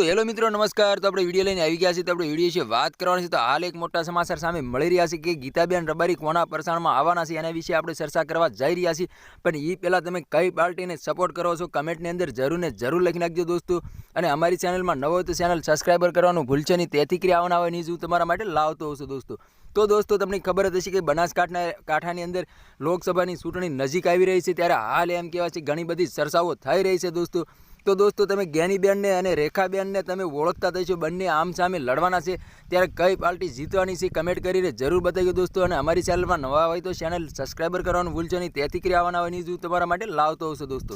તો હેલો મિત્રો, નમસ્કાર. તો આપણે વીડિયો લઈને આવી ગયા છીએ. તો આપણે વીડિયો છે વાત કરવાની છે. તો હાલ એક મોટા સમાચાર સામે મળી રહ્યા છે કે ગીતાબેન રબારી કોના પ્રસારણમાં આવવાના છે એના વિશે આપણે ચર્ચા કરવા જઈ રહ્યા છીએ. પણ એ પહેલાં તમે કઈ પાર્ટીને સપોર્ટ કરો છો કમેન્ટની અંદર જરૂર ને જરૂર લખી નાખજો દોસ્તો. અને અમારી ચેનલમાં નવો તો ચેનલ સબસ્ક્રાઈબર કરવાનું ભૂલશે નહીં. તેથી ક્રિયા આવવાના હોય નહીં હું તમારા માટે લાવતો હશું દોસ્તો. તો દોસ્તો, તમને ખબર જ હશે કે બનાસકાંઠા કાંઠાની અંદર લોકસભાની ચૂંટણી નજીક આવી રહી છે. ત્યારે હાલ એમ કહેવાય છે ઘણી બધી ચર્ચાઓ થઈ રહી છે દોસ્તો. તો દોસ્તો તમે જ્ઞાનીબેનને અને રેખાબેનને તમે ઓળખતા થશો બંને આમ સામે લડવાના છે. ત્યારે કઈ પાર્ટી જીતવાની છે કમેન્ટ કરીને જરૂર બતાવ્યો દોસ્તો. અને અમારી ચેનલમાં નવા હોય તો ચેનલ સબસ્ક્રાઈબર કરવાનું ભૂલશો નહીં. તેથી કરી આવવાના હોય ન્યૂઝ તમારા માટે લાવતો હશો દોસ્તો.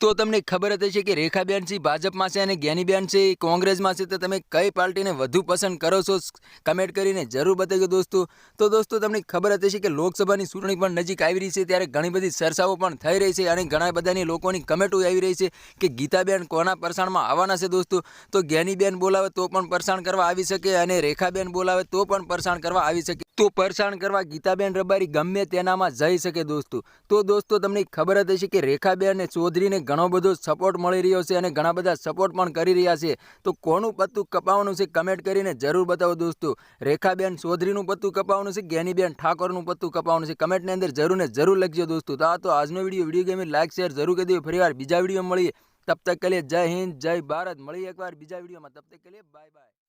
તો તમને ખબર જ હશે કે રેખાબેન છે, ભાજપમાં છે અને જ્ઞાનીબેન છે એ કોંગ્રેસમાં છે. તો તમે કઈ પાર્ટીને વધુ પસંદ કરો છો? કમેન્ટ કરીને જરૂર બતાવજો દોસ્તો. તો દોસ્તો, તમને ખબર જ હશે કે લોકસભાની ચૂંટણી પણ નજીક આવી રહી છે. ત્યારે ઘણી બધી ચર્ચાઓ પણ થઈ રહી છે અને ઘણા બધાની લોકોની કમેન્ટો આવી રહી છે કે ગીતાબેન કોના પરસાણમાં આવવાના છે દોસ્તો? તો જ્ઞાનીબેન બોલાવે તો પણ પરસાણ કરવા આવી શકે અને રેખાબેન બોલાવે તો પણ પરસાણ કરવા આવી શકે. તો પરસાણ કરવા ગીતાબેન રબારી ગમે તેનામાં જઈ શકે દોસ્તો. તો દોસ્તો, તમને ખબર જ હશે કે રેખાબેન ચૌધરીને ઘણો બધો સપોર્ટ મળી રહ્યો છે અને ઘણા બધા સપોર્ટ પણ કરી રહ્યા છે. તો કોનું પત્તું કપાવવાનું છે કમેન્ટ કરીને જરૂર બતાવો દોસ્તો. રેખાબેન, ચૌધરીનું પત્તું કપાવવાનું છે જ્ઞાનીબેન ઠાકોરનું પત્તું કપાવવાનું છે? કમેન્ટની અંદર જરૂર ને જરૂર લખજો દોસ્તો. તો આ તો આજનો video video game like share જરૂર કરી દો. ફરીવાર બીજા વીડિયો મળીએ. તબ તક કે જય હિન્દ, જય ભારત. મળીએ એકવાર બીજા વિડીયોમાં તબ તક કે બાય બાય